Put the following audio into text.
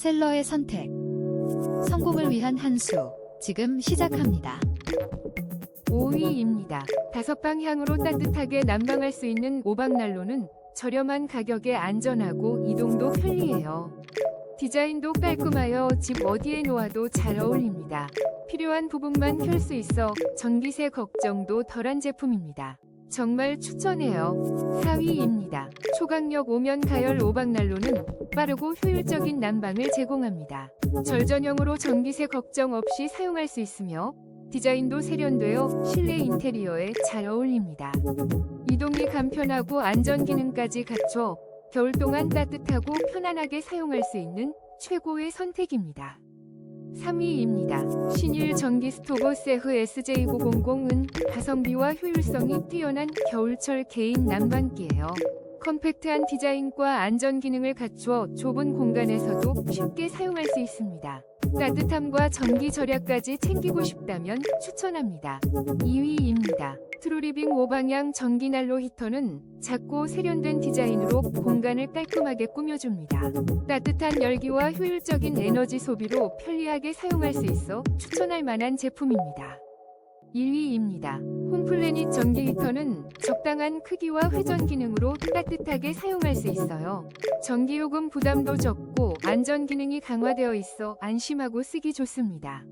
셀러의 선택. 성공을 위한 한 수. 지금 시작합니다. 5위입니다. 다섯 방향으로 따뜻하게 난방할 수 있는 오방난로는 저렴한 가격에 안전하고 이동도 편리해요. 디자인도 깔끔하여 집 어디에 놓아도 잘 어울립니다. 필요한 부분만 켤 수 있어 전기세 걱정도 덜한 제품입니다. 정말 추천해요. 4위입니다. 초강력 오면 가열 오방난로는 빠르고 효율적인 난방을 제공합니다. 절전형으로 전기세 걱정 없이 사용할 수 있으며 디자인도 세련되어 실내 인테리어에 잘 어울립니다. 이동이 간편하고 안전 기능까지 갖춰 겨울 동안 따뜻하고 편안하게 사용할 수 있는 최고의 선택입니다. 3위입니다. 신일 전기 스토브 세흐 SJ900은 가성비와 효율성이 뛰어난 겨울철 개인 난방기예요. 컴팩트한 디자인과 안전 기능을 갖추어 좁은 공간에서도 쉽게 사용할 수 있습니다. 따뜻함과 전기 절약까지 챙기고 싶다면 추천합니다. 2위입니다. 트루리빙 5방향 전기난로 히터는 작고 세련된 디자인으로 공간을 깔끔하게 꾸며줍니다. 따뜻한 열기와 효율적인 에너지 소비로 편리하게 사용할 수 있어 추천할 만한 제품입니다. 1위입니다. 홈플래닛 전기 히터는 적당한 크기와 회전 기능으로 따뜻하게 사용할 수 있어요. 전기요금 부담도 적고 안전 기능이 강화되어 있어 안심하고 쓰기 좋습니다.